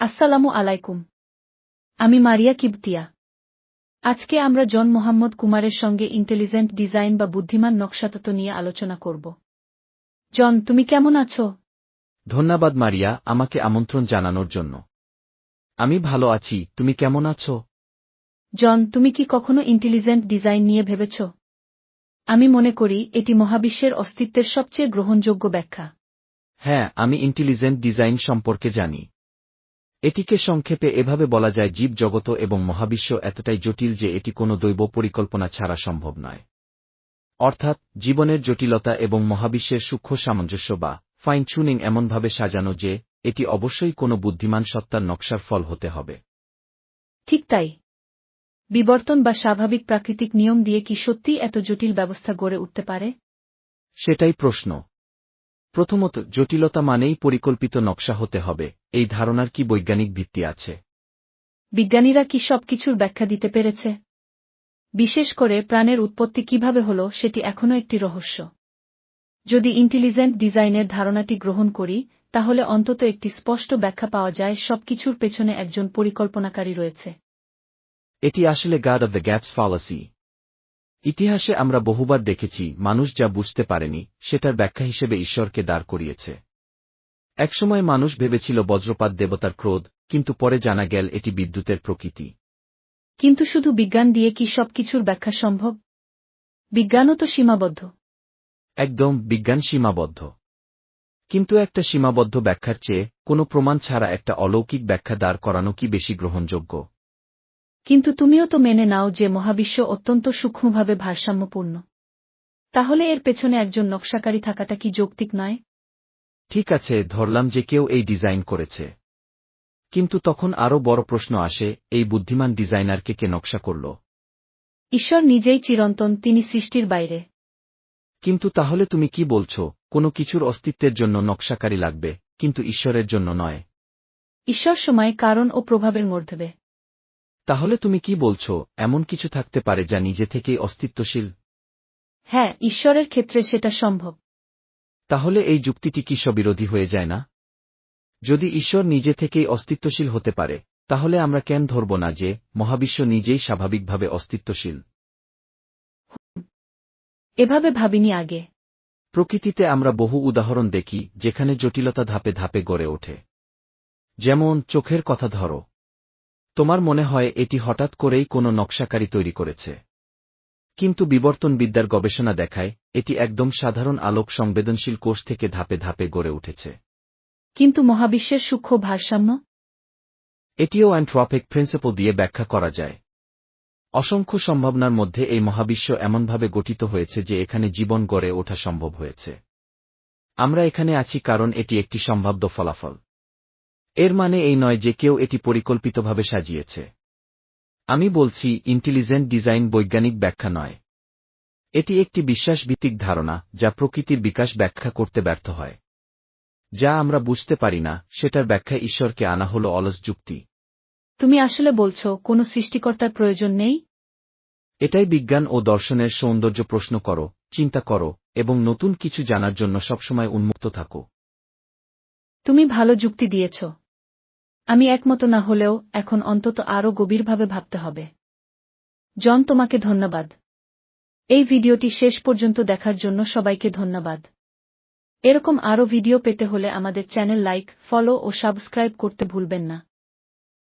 আসসালামু আলাইকুম। আমি মারিয়া কিবতিয়া। আজকে আমরা জন মোহাম্মদ কুমারের সঙ্গে ইন্টেলিজেন্ট ডিজাইন বা বুদ্ধিমান নকশাতত্ত্ব নিয়ে আলোচনা করব। জন তুমি কেমন আছো? ধন্যবাদ মারিয়া আমাকে আমন্ত্রণ জানানোর জন্য। আমি ভালো আছি তুমি কেমন আছো? জন তুমি কি কখনো ইন্টেলিজেন্ট ডিজাইন নিয়ে ভেবেছ? আমি মনে করি এটি মহাবিশ্বের অস্তিত্বের সবচেয়ে গ্রহণযোগ্য ব্যাখ্যা। হ্যাঁ আমি ইন্টেলিজেন্ট ডিজাইন সম্পর্কে জানি। এটিকে সংক্ষেপে এভাবে বলা যায় জীব জগত এবং মহাবিশ্ব এতটাই জটিল যে এটি কোনো দৈব পরিকল্পনা ছাড়া সম্ভব নয়। অর্থাৎ জীবনের জটিলতা এবং মহাবিশ্বের সূক্ষ্ম সামঞ্জস্য বা ফাইন চুনিং এমনভাবে সাজানো যে এটি অবশ্যই কোনো বুদ্ধিমান সত্তার নকশার ফল হতে হবে। ঠিক তাই। বিবর্তন বা স্বাভাবিক প্রাকৃতিক নিয়ম দিয়ে কি সত্যিই এত জটিল ব্যবস্থা গড়ে উঠতে পারে? সেটাই প্রশ্ন। প্রথমত জটিলতা মানেই পরিকল্পিত নকশা হতে হবে। এই ধারণার কি বৈজ্ঞানিক ভিত্তি আছে? বিজ্ঞানীরা কি সবকিছুর ব্যাখ্যা দিতে পেরেছে? বিশেষ করে প্রাণের উৎপত্তি কীভাবে হল সেটি এখনও একটি রহস্য। যদি ইন্টেলিজেন্ট ডিজাইনের ধারণাটি গ্রহণ করি তাহলে অন্তত একটি স্পষ্ট ব্যাখ্যা পাওয়া যায় সবকিছুর পেছনে একজন পরিকল্পনাকারী রয়েছে। এটি আসলে god of the gaps fallacy ইতিহাসে আমরা বহুবার দেখেছি মানুষ যা বুঝতে পারেনি সেটার ব্যাখ্যা হিসেবে ঈশ্বরকে দাঁড় করিয়েছে। একসময় মানুষ ভেবেছিল বজ্রপাত দেবতার ক্রোধ কিন্তু পরে জানা গেল এটি বিদ্যুতের প্রকৃতি। কিন্তু শুধু বিজ্ঞান দিয়ে কি সবকিছুর ব্যাখ্যা সম্ভব? বিজ্ঞানও তো সীমাবদ্ধ। একদম বিজ্ঞান সীমাবদ্ধ। কিন্তু একটা সীমাবদ্ধ ব্যাখ্যার চেয়ে কোনো প্রমাণ ছাড়া একটা অলৌকিক ব্যাখ্যা দাঁড় করানো কি বেশি গ্রহণযোগ্য? কিন্তু তুমিও তো মেনে নাও যে মহাবিশ্ব অত্যন্ত সূক্ষ্মভাবে ভারসাম্যপূর্ণ। তাহলে এর পেছনে একজন নকশাকারী থাকাটা কি যৌক্তিক নয়? ঠিক আছে ধরলাম যে কেউ এই ডিজাইন করেছে। কিন্তু তখন আরও বড় প্রশ্ন আসে এই বুদ্ধিমান ডিজাইনারকে কে নকশা করল? ঈশ্বর নিজেই চিরন্তন তিনি সৃষ্টির বাইরে। কিন্তু তাহলে তুমি কি বলছো কোনো কিছুর অস্তিত্বের জন্য নকশাকারী লাগবে কিন্তু ঈশ্বরের জন্য নয়। ঈশ্বর সময় কারণ ও প্রভাবের মধ্যে। তাহলে তুমি কি বলছো এমন কিছু থাকতে পারে যা নিজে থেকেই অস্তিত্বশীল? হ্যাঁ ঈশ্বরের ক্ষেত্রে সেটা সম্ভব। তাহলে এই যুক্তিটি কি স্ববিরোধী হয়ে যায় না? যদি ঈশ্বর নিজে থেকেই অস্তিত্বশীল হতে পারে তাহলে আমরা কেন ধরব না যে মহাবিশ্ব নিজেই স্বাভাবিকভাবে অস্তিত্বশীল? এভাবে ভাবিনি আগে। প্রকৃতিতে আমরা বহু উদাহরণ দেখি যেখানে জটিলতা ধাপে ধাপে গড়ে ওঠে। যেমন চোখের কথা ধরো। তোমার মনে হয় এটি হঠাৎ করেই কোনো নকশাকারী তৈরি করেছে। কিন্তু বিবর্তনবিদ্যার গবেষণা দেখায় এটি একদম সাধারণ আলোক সংবেদনশীল কোষ থেকে ধাপে ধাপে গড়ে উঠেছে। কিন্তু মহাবিশ্বের সূক্ষ্ম ভারসাম্য? এটিও অ্যান্ট্রপিক প্রিন্সিপল দিয়ে ব্যাখ্যা করা যায়। অসংখ্য সম্ভাবনার মধ্যে এই মহাবিশ্ব এমনভাবে গঠিত হয়েছে যে এখানে জীবন গড়ে ওঠা সম্ভব হয়েছে। আমরা এখানে আছি কারণ এটি একটি সম্ভাব্য ফলাফল। এর মানে এই নয় যে কেউ এটি পরিকল্পিতভাবে সাজিয়েছে। আমি বলছি ইন্টেলিজেন্ট ডিজাইন বৈজ্ঞানিক ব্যাখ্যা নয়। এটি একটি বিশ্বাসভিত্তিক ধারণা যা প্রকৃতির বিকাশ ব্যাখ্যা করতে ব্যর্থ হয়। যা আমরা বুঝতে পারি না সেটার ব্যাখ্যা ঈশ্বরকে আনা হল অলস যুক্তি। তুমি আসলে বলছো কোনো সৃষ্টিকর্তার প্রয়োজন নেই? এটাই বিজ্ঞান ও দর্শনের সৌন্দর্য প্রশ্ন করো চিন্তা করো এবং নতুন কিছু জানার জন্য সবসময় উন্মুক্ত থাকো। তুমি ভালো যুক্তি দিয়েছ। আমি একমত না হলেও এখন অন্তত আরও গভীরভাবে ভাবতে হবে। জন, তোমাকে ধন্যবাদ। এই ভিডিওটি শেষ পর্যন্ত দেখার জন্য সবাইকে ধন্যবাদ। এরকম আরও ভিডিও পেতে হলে আমাদের চ্যানেল লাইক, ফলো ও সাবস্ক্রাইব করতে ভুলবেন না।